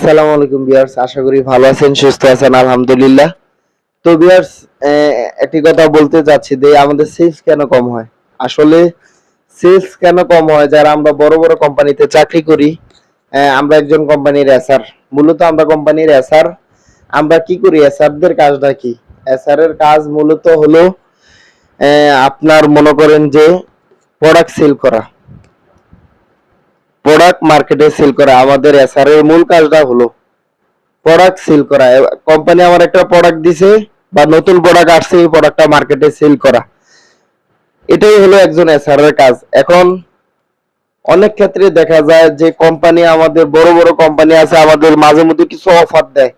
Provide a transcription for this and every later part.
আসসালামু আলাইকুম বিয়ার্স আশা করি ভালো আছেন, সুস্থ আছেন, আলহামদুলিল্লাহ। তো বিয়ার্স একটি কথা বলতে চাচ্ছি যে আমাদের সেলস কেন কম হয়? আসলে সেলস কেন কম হয়? যারা আমরা বড় বড় কোম্পানিতে চাকরি করি আমরা একজন কোম্পানির এসআর মূলত আমরা কোম্পানির এসআর আমরা কি করি? এসআরদের কাজটা কি? এসআর এর কাজ মূলত হলো আপনার মনে করেন যে প্রোডাক্ট সেল করা। প্রোডাক্ট মার্কেটে সেল করা। আমাদের এসআর এর মূল কাজটা হলো প্রোডাক্ট সেল করা। কোম্পানি আমার একটা প্রোডাক্ট দিছে বা নতুন প্রোডাক্ট আসছে, এই প্রোডাক্টটা মার্কেটে সেল করা। এটাই হলো একজন এসআর এর কাজ। এখন অনেক ক্ষেত্রে দেখা যায় যে কোম্পানি আমাদের, বড় বড় কোম্পানি আছে, আমাদের মাঝে মধ্যে কিছু অফার দেয়।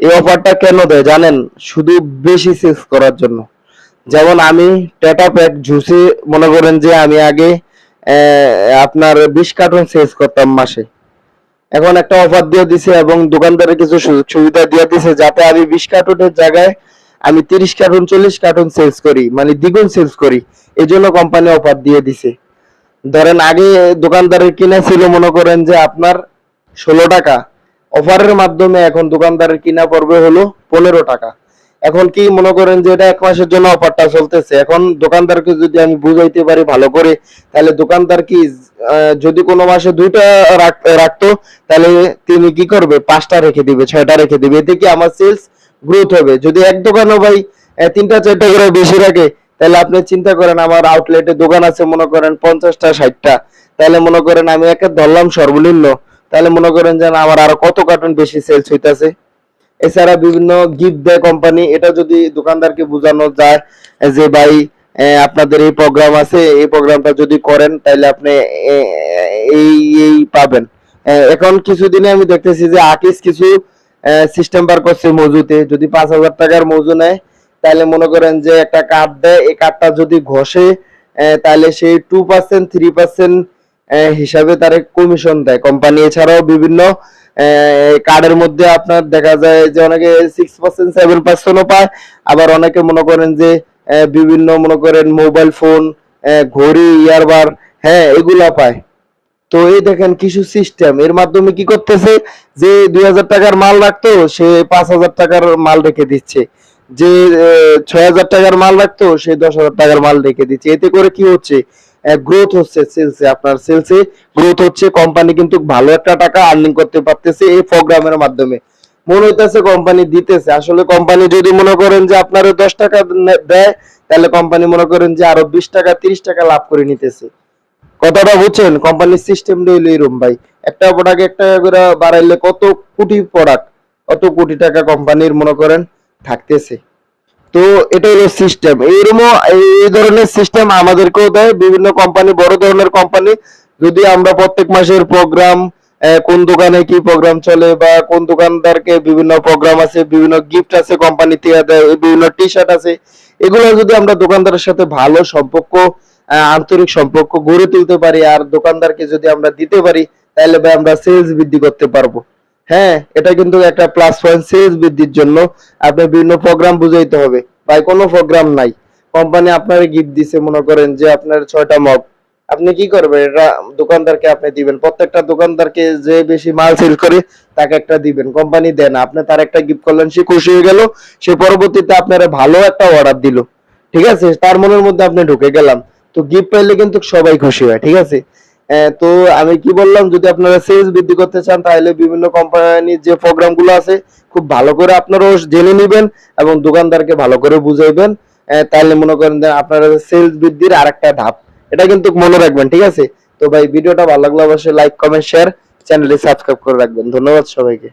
এই অফারটা কেন দেয় জানেন? শুধু বেশি সেলস করার জন্য। যেমন আমি টেটা প্যাক জুসে মনে করেন যে আমি আগে আপনার বিশ কার্টুন সেলস করতাম মাসে। এখন একটা অফার দিয়ে দিছে এবং দোকানদারের কিছু সুযোগ সুবিধা দিয়ে দিছে যাতে আমি বিশ কার্টুনের জায়গায় আমি তিরিশ কার্টুন, চল্লিশ কার্টুন সেলস করি মানে দ্বিগুণ সেলস করি। এই জন্য কোম্পানি অফার দিয়ে দিছে। ধরেন আগে দোকানদারের কিনা ছিল, মনে করেন যে আপনার ষোলো টাকা। অফারের মাধ্যমে এখন দোকানদারের কিনা পড়বে হলো পনেরো টাকা। এখন কি মনে করেন যে এটা এক মাসের জন্য অফারটা চলতেছে? এখন দোকানদারকে যদি আমি বুঝাইতে পারি ভালো করে, তাহলে দোকানদার কি যদি কোনো মাসে দুইটা রাখতো, তাহলে তিনি কি করবে? পাঁচটা রেখে দিবে, ছয়টা রেখে দিবে। এতে কি আমার সেলস গ্রোথ হবে? যদি এক দোকানও ভাই তিনটা, চারটা করে বেশি রাখে, তাহলে আপনি চিন্তা করেন আমার আউটলেটে দোকান আছে, মনে করেন পঞ্চাশটা, ষাটটা। তাহলে মনে করেন আমি একে ধরলাম সর্বনিম্ন। তাহলে মনে করেন যে আমার আরও কত কার্টুন বেশি সেলস হইতাছে? এছাড়া বিভিন্ন গিফট দেয় কোম্পানি এটা যদি দোকানদারকে বোঝানো যায় যে ভাই আপনাদের এই প্রোগ্রাম আছে, এই প্রোগ্রামটা যদি করেন তাহলে আপনি এই এই পাবেন। এখন কিছুদিনে আমি দেখতেছি যে আকিস কিছু সিস্টেম বার করছে মজুতে। যদি পাঁচ হাজার টাকার মজু নেয় তাহলে মনে করেন যে একটা কার্ড দেয়, এই কার্ডটা যদি ঘষে তাহলে সেই টু পার্সেন্ট থ্রি পার্সেন্ট হিসাবে তার কমিশন দেয়। কোম্পানি এছাড়াও বিভিন্ন কার্ডের মধ্যে আপনার দেখা যায় যে অনেকে সিক্স পার্সেন্ট সেভেন পার্সেন্টও পায়। আবার অনেকে মনে করেন যে বিভিন্ন মনে করেন মোবাইল ফোন ঘড়ি ইয়ারবার হ্যাঁ এগুলা পায়। তো এই দেখেন কিছু সিস্টেম এর মাধ্যমে কি করতেছে? যে দুই হাজার টাকার মাল রাখতো, সে পাঁচ হাজার টাকার মাল রেখে দিচ্ছে। যে ছয় হাজার টাকার মাল রাখতো, সে দশ হাজার টাকার মাল রেখে দিচ্ছে। এতে করে কি হচ্ছে? গ্রোথ হচ্ছে সেলসে আপনার সেলসে গ্রোথ হচ্ছে কোম্পানি কিন্তু ভালো একটা টাকা আর্নিং করতে পারতেছে এই প্রোগ্রামের মাধ্যমে। মনে হইতেছে কোম্পানি দিতেছে, আসলে কোম্পানি যদি মনে করেন যে আপনার দশ টাকা দেয়, তাহলে কোম্পানি মনে করেন যে আরও বিশ টাকা, তিরিশ টাকা লাভ করে নিতেছে। কথাটা বুঝছেন? কোম্পানির সিস্টেম রইল এরকম ভাই। একটা প্রোডাক্ট এক টাকা করে বাড়াইলে কত কোটি প্রোডাক্ট কত কোটি টাকা কোম্পানির মনে করেন থাকতেছে। তো এটা হলো সিস্টেম এইরকম এই ধরনের সিস্টেম আমাদেরকেও দেয়। বিভিন্ন কোম্পানি বড় ধরনের কোম্পানি যদি আমরা প্রত্যেক মাসের প্রোগ্রাম কোন দোকানে কি প্রোগ্রাম চলে বা কোন দোকানদারকে বিভিন্ন প্রোগ্রাম আছে, বিভিন্ন গিফট আছে কোম্পানি থেকে দেয় বিভিন্ন টি শার্ট আছে, এগুলো যদি আমরা দোকানদারের সাথে ভালো সম্পর্ক আন্তরিক সম্পর্ক গড়ে তুলতে পারি, আর দোকানদারকে যদি আমরা দিতে পারি, তাহলে ভাই আমরা সেলস বৃদ্ধি করতে পারব। হ্যাঁ এটা কিন্তু একটা প্লাস পয়েন্ট সেলস বৃদ্ধির জন্য আপনি বিভিন্ন প্রোগ্রাম বুঝাইতে হবে। ভাই, কোনো প্রোগ্রাম নাই। কোম্পানি আপনার গিফট দিছে, মনে করেন যে আপনার ছয়টা মগ আপনি কি করবেন? এটা দোকানদারকে আপনি দিবেন। প্রত্যেকটা দোকানদারকে যে বেশি মাল সেল করে, তাকে একটা দিবেন। কোম্পানি দেন আপনি তার একটা গিফট করলেন, সে খুশি হয়ে গেল। সে পরবর্তীতে আপনার ভালো একটা অর্ডার দিল। ঠিক আছে? তার মনের মধ্যে আপনি ঢুকে গেলাম। তো গিফট পাইলে কিন্তু সবাই খুশি হয়, ঠিক আছে? তো আমি কি বললাম, যদি আপনারা সেলস বৃদ্ধি করতে চান, তাহলে বিভিন্ন কোম্পানির যে প্রোগ্রামগুলো আছে, খুব ভালো করে আপনারাও জেনে নেবেন এবং দোকানদারকে ভালো করে বুঝাইবেন। তাহলে মনে করেন যে আপনারা সেলস বৃদ্ধির আরেকটা ধাপ। এটা কিন্তু মনে রাখবেন, ঠিক আছে? তো ভাই, ভিডিওটা ভালো লাগলে অবশ্যই লাইক কমেন্ট শেয়ার চ্যানেলটি সাবস্ক্রাইব করে রাখবেন। ধন্যবাদ সবাইকে।